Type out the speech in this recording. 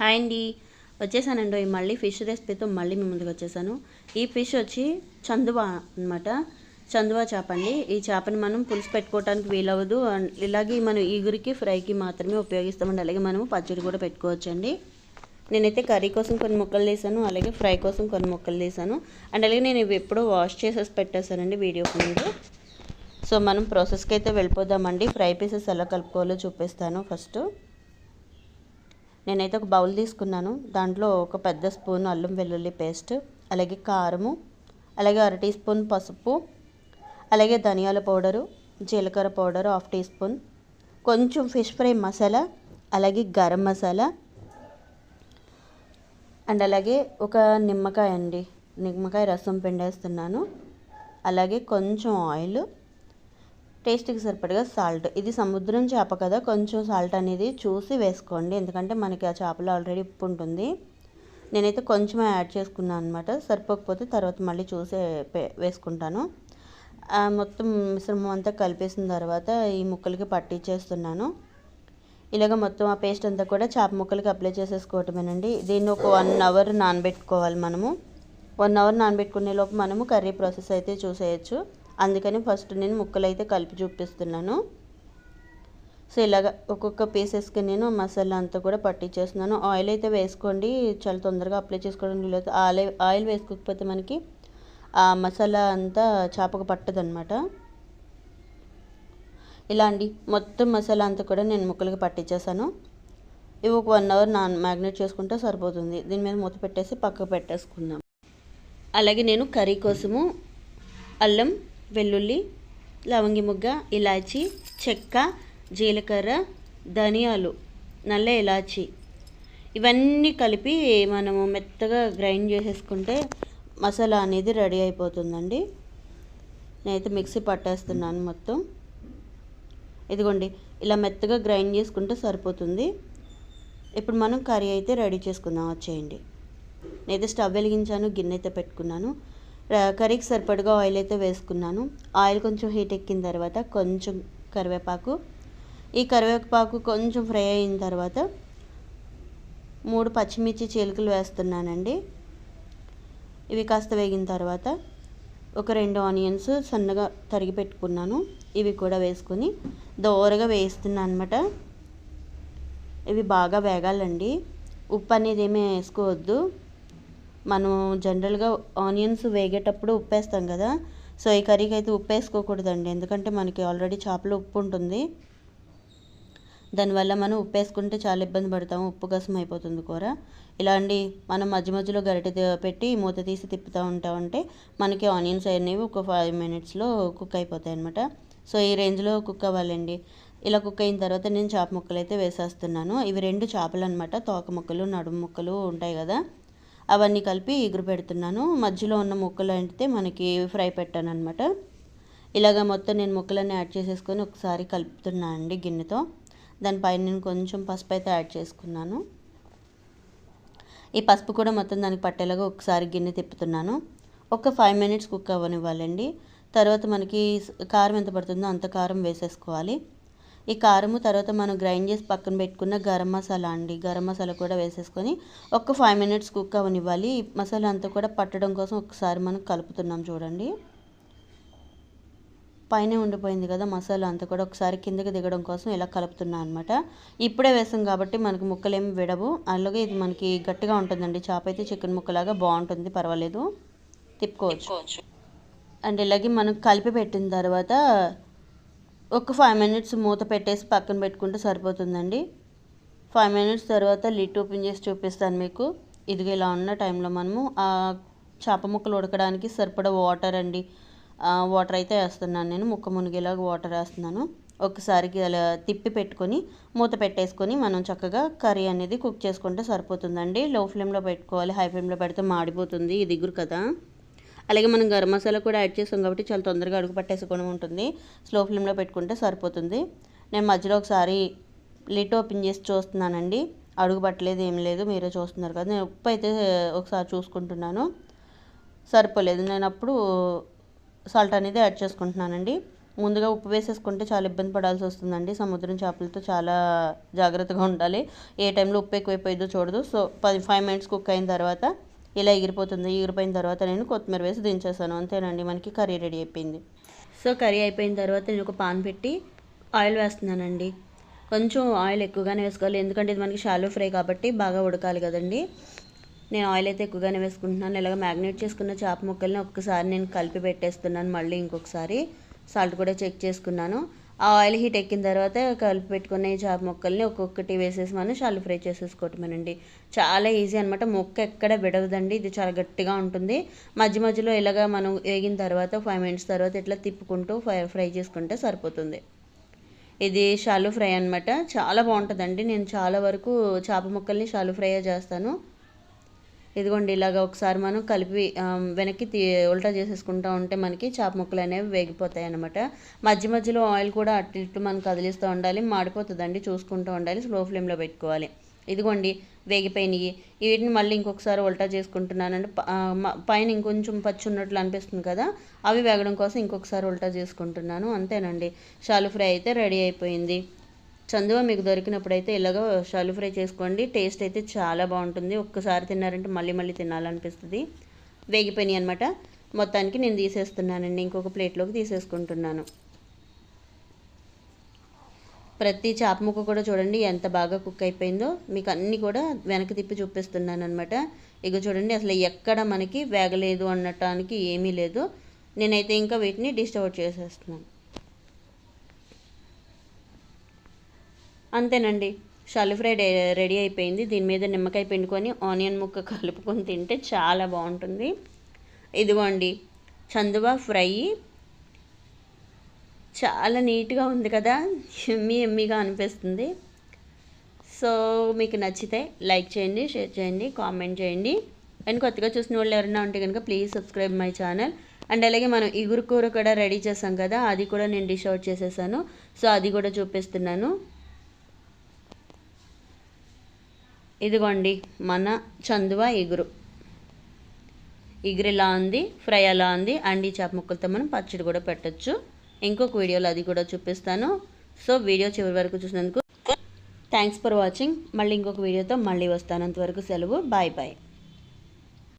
Hi అండి. వచ్చేసానండి. మళ్ళీ ఫిష్ రెసిపీతో మళ్ళీ మీ ముందుకు వచ్చేసాను. ఈ ఫిష్ వచ్చి చందువా అనమాట చందువా చేప అండి. ఈ చేపని మనం పులుసు పెట్టుకోవడానికి వీలవ్వదు. ఇలాగే మనం ఈగురికి ఫ్రైకి మాత్రమే ఉపయోగిస్తామండి. అలాగే మనము పచ్చడి కూడా పెట్టుకోవచ్చండి. నేనైతే కర్రీ కోసం కొన్ని ముక్కలు తీసాను. అలాగే ఫ్రై కోసం కొన్ని ముక్కలు తీసాను. అండ్ అలాగే నేను ఇవి ఎప్పుడో వాష్ చేసేసి పెట్టేశానండి వీడియో ముందు సో మనం ప్రాసెస్కి అయితే వెళ్ళిపోదామండి. ఫ్రై పీసెస్ ఎలా కలుపుకోవాలో చూపిస్తాను ఫస్ట్. నేనైతే ఒక బౌల్ తీసుకున్నాను. దాంట్లో ఒక పెద్ద స్పూన్ అల్లం వెల్లుల్లి పేస్ట్ అలాగే కారము అలాగే అర టీ స్పూన్ పసుపు అలాగే ధనియాల పౌడరు జీలకర్ర పౌడర్ హాఫ్ టీ స్పూన్ కొంచెం ఫిష్ ఫ్రై మసాలా అలాగే గరం మసాలా అండ్ అలాగే ఒక నిమ్మకాయ అండి. నిమ్మకాయ రసం పిండేస్తున్నాను. అలాగే కొంచెం ఆయిల్ టేస్ట్కి సరిపడగా సాల్ట్. ఇది సముద్రం చేప కదా కొంచెం సాల్ట్ అనేది చూసి వేసుకోండి. ఎందుకంటే మనకి ఆ చేపలో ఆల్రెడీ ఉప్పు ఉంటుంది. నేనైతే కొంచెం యాడ్ చేసుకున్నాను అనమాట సరిపోకపోతే తర్వాత మళ్ళీ చూసి వేసుకుంటాను. మొత్తం మిశ్రమం అంతా కలిపేసిన తర్వాత ఈ ముక్కలకి పట్టించేస్తున్నాను ఇలాగ మొత్తం ఆ పేస్ట్ అంతా కూడా చేప ముక్కలకి అప్లై చేసేసుకోవటమేనండి. దీన్ని ఒక వన్ అవర్ నానబెట్టుకోవాలి మనము. వన్ అవర్ నానబెట్టుకునే లోపు మనము కర్రీ ప్రాసెస్ అయితే చూసేయచ్చు. అందుకని ఫస్ట్ నేను ముక్కలు అయితే కలిపి చూపిస్తున్నాను. సో ఇలాగ ఒక్కొక్క పీసెస్కి నేను మసాలా అంతా కూడా పట్టించేస్తున్నాను. ఆయిల్ అయితే వేసుకోండి చాలా తొందరగా అప్లై చేసుకోవడం లేదు ఆయిల్ ఆయిల్ వేసుకోకపోతే మనకి ఆ మసాలా అంతా చేపకు పట్టదనమాట ఇలా అండి మొత్తం మసాలా అంతా కూడా నేను ముక్కలకి పట్టించేసాను. ఇవి ఒక వన్ అవర్ నాన్ మ్యాగ్నేట్ చేసుకుంటే సరిపోతుంది. దీని మీద మూత పెట్టేసి పక్కకు పెట్టేసుకుందాం. అలాగే నేను కర్రీ కోసము అల్లం వెల్లుల్లి లవంగి ముగ్గ ఇలాచి చెక్క జీలకర్ర ధనియాలు నల్ల ఇలాచి. ఇవన్నీ కలిపి మనము మెత్తగా గ్రైండ్ చేసేసుకుంటే మసాలా అనేది రెడీ అయిపోతుందండి. నేనైతే మిక్సీ పట్టేస్తున్నాను మొత్తం. ఇదిగోండి ఇలా మెత్తగా గ్రైండ్ చేసుకుంటే సరిపోతుంది. ఇప్పుడు మనం కర్రీ అయితే రెడీ చేసుకుందాం. వచ్చేయండి. నేనైతే స్టవ్ వెలిగించాను గిన్నె అయితే పెట్టుకున్నాను. కర్రీకి సరిపడగా ఆయిల్ అయితే వేసుకున్నాను. ఆయిల్ కొంచెం హీట్ ఎక్కిన తర్వాత కొంచెం కరివేపాకు. ఈ కరివేపాకు కొంచెం ఫ్రై అయిన తర్వాత మూడు పచ్చిమిర్చి చీలికలు వేస్తున్నానండి. ఇవి కాస్త వేగిన తర్వాత ఒక రెండు ఆనియన్స్ సన్నగా తరిగి పెట్టుకున్నాను. ఇవి కూడా వేసుకొని దోరగా వేస్తున్నాను అనమాట ఇవి బాగా వేగాలండి. ఉప్పు అనేది ఏమీ వేసుకోవద్దు. మనం జనరల్గా ఆనియన్స్ వేగేటప్పుడు ఉప్పు వేస్తాం కదా సో ఈ కర్రీకి అయితే ఉప్పు వేసుకోకూడదండి ఎందుకంటే మనకి ఆల్రెడీ చేపలో ఉప్పు ఉంటుంది. దానివల్ల మనం ఉప్పు వేసుకుంటే చాలా ఇబ్బంది పడతాము. ఉప్పు కసం అయిపోతుంది కూర. ఇలా అండి మనం మధ్య మధ్యలో గరిటె పెట్టి మూత తీసి తిప్పుతూ ఉంటా ఉంటే మనకి ఆనియన్స్ అనేవి ఒక ఫైవ్ మినిట్స్లో కుక్ అయిపోతాయి అనమాట సో ఈ రేంజ్లో కుక్ అవ్వాలండి. ఇలా కుక్ అయిన తర్వాత నేను చేప ముక్కలు అయితే వేసేస్తున్నాను. ఇవి రెండు చేపలు అనమాట తోక ముక్కలు నడుము ముక్కలు ఉంటాయి కదా. అవన్నీ కలిపి ఎగురు పెడుతున్నాను. మధ్యలో ఉన్న ముక్కలు అంటే మనకి ఫ్రై పెట్టాను అనమాట ఇలాగ మొత్తం నేను ముక్కలన్నీ యాడ్ చేసేసుకొని ఒకసారి కలుపుతున్నాను అండి గిన్నెతో. దానిపైన నేను కొంచెం పసుపు అయితే యాడ్ చేసుకున్నాను. ఈ పసుపు కూడా మొత్తం దానికి పట్టేలాగా ఒకసారి గిన్నె తిప్పుతున్నాను. ఒక ఫైవ్ మినిట్స్ కుక్ అవ్వనివ్వాలండి. తర్వాత మనకి కారం ఎంత పడుతుందో అంత కారం వేసేసుకోవాలి. ఈ కారము తర్వాత మనం గ్రైండ్ చేసి పక్కన పెట్టుకున్న గరం మసాలా అండి. గరం మసాలా కూడా వేసేసుకొని ఒక ఫైవ్ మినిట్స్ కుక్ అవ్వనివ్వాలి ఈ మసాలా అంతా కూడా పట్టడం కోసం ఒకసారి మనం కలుపుతున్నాం చూడండి. పైన ఉండిపోయింది కదా మసాలా అంతా కూడా ఒకసారి కిందకి దిగడం కోసం ఇలా కలుపుతున్నాను అనమాట ఇప్పుడే వేసాం కాబట్టి మనకి ముక్కలు ఏమి విడవు. అలాగే ఇది మనకి గట్టిగా ఉంటుందండి. చేప అయితే చికెన్ ముక్కలాగా బాగుంటుంది. పర్వాలేదు. తిప్పుకోవచ్చు. అండ్ ఇలాగే మనం కలిపి పెట్టిన తర్వాత ఒక ఫైవ్ మినిట్స్ మూత పెట్టేసి పక్కన పెట్టుకుంటే సరిపోతుందండి. ఫైవ్ మినిట్స్ తర్వాత లిట్ ఓపెన్ చేసి చూపిస్తాను మీకు. ఇదిగో ఇలా ఉన్న టైంలో మనము ఆ చేప ముక్కలు ఉడకడానికి సరిపడా వాటర్ అండి. వాటర్ అయితే వేస్తున్నాను నేను ముక్క మునిగేలాగా వాటర్ వేస్తున్నాను. ఒకసారికి అలా తిప్పి పెట్టుకొని మూత పెట్టేసుకొని మనం చక్కగా కర్రీ అనేది కుక్ చేసుకుంటే సరిపోతుందండి. లో ఫ్లేమ్లో పెట్టుకోవాలి హై ఫ్లేమ్లో పెడితే మాడిపోతుంది ఇది దిగురు కదా. అలాగే మనం గరం మసాలా కూడా యాడ్ చేసాం కాబట్టి చాలా తొందరగా అడుగు పట్టేసుకోవడం ఉంటుంది. స్లో ఫ్లేమ్లో పెట్టుకుంటే సరిపోతుంది. నేను మధ్యలో ఒకసారి లిట్ ఓపెన్ చేసి చూస్తున్నానండి. అడుగు పట్టలేదు ఏం లేదు మీరే చూస్తున్నారు కదా. నేను ఉప్పు అయితే ఒకసారి చూసుకుంటున్నాను. సరిపోలేదు. నేను అప్పుడు సాల్ట్ అనేది యాడ్ చేసుకుంటున్నానండి. ముందుగా ఉప్పు వేసేసుకుంటే చాలా ఇబ్బంది పడాల్సి వస్తుందండి. సముద్రం చేపలతో చాలా జాగ్రత్తగా ఉండాలి. ఏ టైంలో ఉప్పు ఎక్కువైపోయిందో చూడదు. సో పది ఫైవ్ మినిట్స్ కుక్ అయిన తర్వాత ఇలా ఎగిరిపోతుంది ఎగిరిపోయిన తర్వాత నేను కొత్తిమీర వేసి దించేసాను అంతేనండి మనకి కర్రీ రెడీ అయిపోయింది. సో కర్రీ అయిపోయిన తర్వాత నేను ఒక పాన్ పెట్టి ఆయిల్ వేస్తున్నానండి. కొంచెం ఆయిల్ ఎక్కువగానే వేసుకోవాలి ఎందుకంటే ఇది మనకి షాలో ఫ్రై కాబట్టి బాగా ఉడకాలి కదండి. నేను ఆయిల్ అయితే ఎక్కువగానే వేసుకుంటున్నాను. ఇలాగ మ్యాగ్నేట్ చేసుకున్న చేప ముక్కల్ని ఒక్కసారి నేను కలిపి పెట్టేస్తున్నాను మళ్ళీ ఇంకొకసారి సాల్ట్ కూడా చెక్ చేసుకున్నాను. ఆ ఆయిల్ హీట్ ఎక్కిన తర్వాత కలిపి పెట్టుకున్న ఈ చేప ముక్కల్ని ఒక్కొక్కటి వేసేసి మనం షాలు ఫ్రై చేసేసుకోవటమేనండి. చాలా ఈజీ అనమాట ముక్క ఎక్కడ విడవదండి. ఇది చాలా గట్టిగా ఉంటుంది. మధ్య మధ్యలో ఇలాగ మనం వేగిన తర్వాత ఫైవ్ మినిట్స్ తర్వాత ఇట్లా తిప్పుకుంటూ ఫ్రై ఫ్రై చేసుకుంటే సరిపోతుంది. ఇది షాలు ఫ్రై అనమాట చాలా బాగుంటుందండి. నేను చాలా వరకు చేప ముక్కల్ని షాలు ఫ్రై చేస్తాను. ఇదిగోండి ఇలాగ ఒకసారి మనం కలిపి వెనక్కి తీ ఉల్టా చేసేసుకుంటూ ఉంటే మనకి చేప ముక్కలు అనేవి వేగిపోతాయి అనమాట మధ్య మధ్యలో ఆయిల్ కూడా అటు ఇటు మనం కదిలిస్తూ ఉండాలి మాడిపోతుందండి చూసుకుంటూ ఉండాలి స్లో ఫ్లేమ్లో పెట్టుకోవాలి. ఇదిగోండి వేగిపోయినాయి. వీటిని మళ్ళీ ఇంకొకసారి ఉల్టా చేసుకుంటున్నానండి. పైన ఇంకొంచెం పచ్చి ఉన్నట్లు అనిపిస్తుంది కదా అవి వేగడం కోసం ఇంకొకసారి ఉల్టా చేసుకుంటున్నాను. అంతేనండి. షాలు ఫ్రై అయితే రెడీ అయిపోయింది. చందువ మీకు దొరికినప్పుడు అయితే ఇలాగ షాలు ఫ్రై చేసుకోండి. టేస్ట్ అయితే చాలా బాగుంటుంది. ఒక్కసారి తిన్నారంటే మళ్ళీ మళ్ళీ తినాలనిపిస్తుంది. వేగిపోయినాయి అనమాట మొత్తానికి నేను తీసేస్తున్నానండి. ఇంకొక ప్లేట్లోకి తీసేసుకుంటున్నాను. ప్రతి చేప ముక్క కూడా చూడండి ఎంత బాగా కుక్ అయిపోయిందో. మీకు అన్నీ కూడా వెనక్కి తిప్పి చూపిస్తున్నాను అనమాట ఇక చూడండి అసలు ఎక్కడ మనకి వేగలేదు అనటానికి ఏమీ లేదు. నేనైతే ఇంకా వీటిని డిష్ చేసేస్తున్నాను. అంతేనండి. షాలు ఫ్రై రెడీ అయిపోయింది. దీని మీద నిమ్మకాయ పిండుకొని ఆనియన్ ముక్క కలుపుకొని తింటే చాలా బాగుంటుంది. ఇదిగోండి. చందువా ఫ్రై. చాలా నీట్గా ఉంది కదా. ఎమ్మి ఎమ్మిగా అనిపిస్తుంది. సో మీకు నచ్చితే లైక్ చేయండి షేర్ చేయండి కామెంట్ చేయండి. అండ్ కొత్తగా చూసిన వాళ్ళు ఎవరైనా ఉంటే కనుక please subscribe my channel. And అలాగే మనం ఇగురు కూర కూడా రెడీ చేసాం కదా అది కూడా నేను డిష్ అవుట్ చేసేసాను. సో అది కూడా చూపిస్తున్నాను. ఇదిగోండి మన చందువ ఇగురు ఇగురు ఇలా ఉంది ఫ్రై అలా ఉంది. అండ్ ఈ చేప ముక్కలతో మనం పచ్చడి కూడా పెట్టచ్చు. ఇంకొక వీడియోలో అది కూడా చూపిస్తాను. సో వీడియో చివరి వరకు చూసినందుకు థ్యాంక్స్ ఫర్ వాచింగ్ మళ్ళీ ఇంకొక వీడియోతో మళ్ళీ వస్తాను. అంతవరకు సెలవు. Bye bye